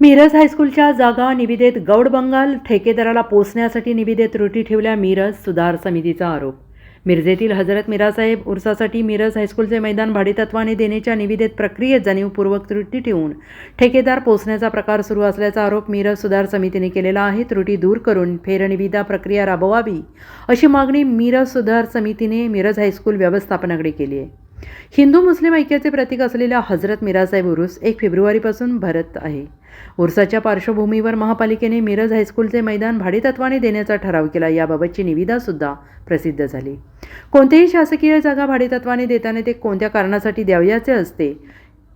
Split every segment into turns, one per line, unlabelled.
मिरज हायस्कूलच्या जागा निविदेत गौड बंगाल ठेकेदाराला पोचण्यासाठी निविदेत त्रुटी ठेवल्या मिरज सुधार समितीचा आरोप. मिरजेतील हजरत मिरासाहेब उर्सासाठी मिरज हायस्कूलचे मैदान भाडेतत्वाने देण्याच्या निविदेत प्रक्रियेत जाणीवपूर्वक त्रुटी ठेवून ठेकेदार पोचण्याचा प्रकार सुरू असल्याचा आरोप मिरज सुधार समितीने केलेला आहे. त्रुटी दूर करून फेरनिविदा प्रक्रिया राबवावी अशी मागणी मिरज सुधार समितीने मिरज हायस्कूल व्यवस्थापनाकडे केली आहे. हिंदू मुस्लिम ऐक्याचे प्रतीक असलेल्या हजरत मिरासाहेब उरुस एक फेब्रुवारीपासून भरत आहे. उर्साच्या पार्श्वभूमीवर महापालिकेने मिरज हायस्कूलचे मैदान भाडेतत्वाने देण्याचा ठराव केला याबाबतची निविदासुद्धा प्रसिद्ध झाली. कोणतेही शासकीय जागा भाडेतत्वाने देताना ते कोणत्या कारणासाठी द्यावयाचे असते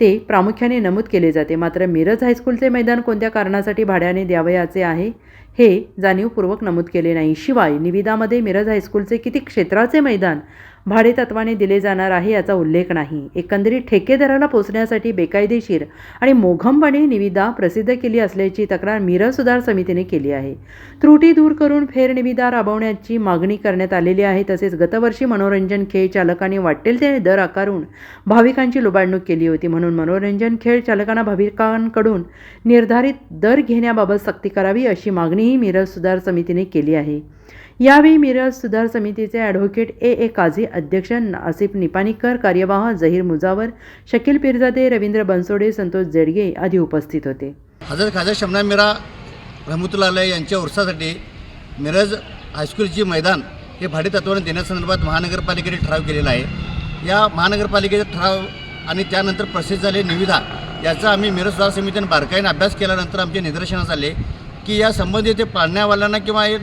ते प्रामुख्याने नमूद केले जाते. मात्र मिरज हायस्कूलचे मैदान कोणत्या कारणासाठी भाड्याने द्यावयाचे आहे हे जाणीवपूर्वक नमूद केले नाही. शिवाय निविदामध्ये मिरज हायस्कूलचे किती क्षेत्राचे मैदान भाडेतत्वाने दिले जाणार आहे याचा उल्लेख नाही. एकंदरीत ठेकेदाराला पोचण्यासाठी बेकायदेशीर आणि मोघमपणे निविदा प्रसिद्ध केली असल्याची तक्रार मिरज सुधार समितीने केली आहे. त्रुटी दूर करून फेरनिविदा राबवण्याची मागणी करण्यात आलेली आहे तसेच गतवर्षी मनोरंजन खेळ चालकांनी वाटेल ते दर आकारून भाविकांची लुबाडणूक केली होती म्हणून मनोरंजन खेळ चालकांना भाविकांकडून निर्धारित दर घेण्याबाबत सक्ती करावी अशी मागणीही मिरज सुधार समितीने केली आहे. यावेळी मिरज सुधार समितीचे ॲडव्होकेट ए. ए. काझी अध्यक्ष आसिफ निपाणीकर कार्यवाह जहीर मुजावर शकील पिरजादे रवींद्र बनसोडे संतोष जेडगे आदी उपस्थित होते.
हजरत खाजा शमना मिरा रहमतुल्लाह यांच्या उर्सासाठी मिरज हायस्कूलची मैदान हे भाडेतत्वाने देण्यासंदर्भात महानगरपालिकेने ठराव केलेला आहे. या महानगरपालिकेचा ठराव आणि त्यानंतर प्रसिद्ध झाले निविदा याचा आम्ही मिरज सुधार समितीने बारकाईने अभ्यास केल्यानंतर आमचे निदर्शनास आले. की या संबंधित ते पाळण्यावाल्यांना किंवा हे,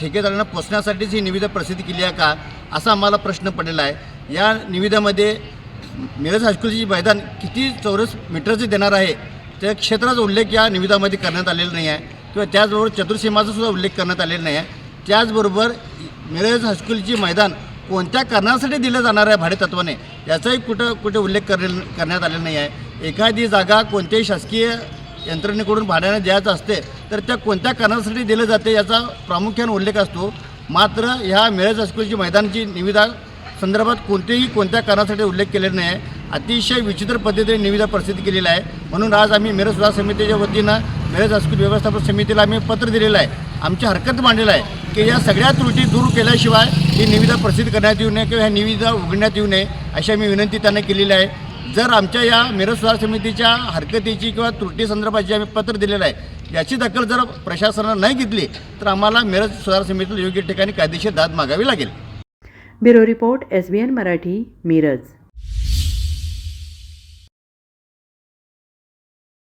ठेकेदारांना पोचण्यासाठीच ही निविदा प्रसिद्ध केली आहे का असा आम्हाला प्रश्न पडलेला आहे. या निविदामध्ये मिरज हायस्कूलची मैदान किती चौरस मीटरचे देणार आहे त्या क्षेत्राचा उल्लेख या निविदामध्ये करण्यात आलेला नाही आहे. किंवा त्याचबरोबर चतुर्सीमाचा सुद्धा उल्लेख करण्यात आलेला नाही आहे. त्याचबरोबर मिरज हायस्कूलची मैदान कोणत्या कारणासाठी दिलं जाणार आहे भाडेतत्वाने याचाही कुठं कुठे उल्लेख करण्यात आलेला नाही आहे. एखादी जागा कोणत्याही शासकीय यंत्रणेकडून भाड्याने द्यायचं असते तर त्या कोणत्या कारणासाठी दिलं जाते याचा प्रामुख्याने उल्लेख असतो. मात्र ह्या मिरज हायस्कूलची मैदानची निविदा संदर्भात कोणतेही कोणत्या कारणासाठी उल्लेख केलेला नाही. आहे अतिशय विचित्र पद्धतीने निविदा प्रसिद्ध केलेला आहे. म्हणून आज आम्ही मिरज सुधार समितीच्या वतीनं मिरज हायस्कूल व्यवस्थापन समितीला आम्ही पत्र दिलेलं आहे. आमची हरकत मांडलेलं आहे की या सगळ्या त्रुटी दूर केल्याशिवाय ही निविदा प्रसिद्ध करण्यात येऊ नये किंवा ह्या निविदा उघडण्यात येऊ नये अशी आम्ही विनंती त्यांना केलेली आहे. जर आमच्या या मिरज सुधार समितीच्या हरकतीची किंवा त्रुटी संदर्भाची आम्ही पत्र दिलेलं आहे याची दखल जर प्रशासनानं नाही घेतली तर आम्हाला मिरज सुधार समितीला योग्य ठिकाणी कायदेशीर दाद मागावी लागेल.
Bureau report S B N Marathi Miraj.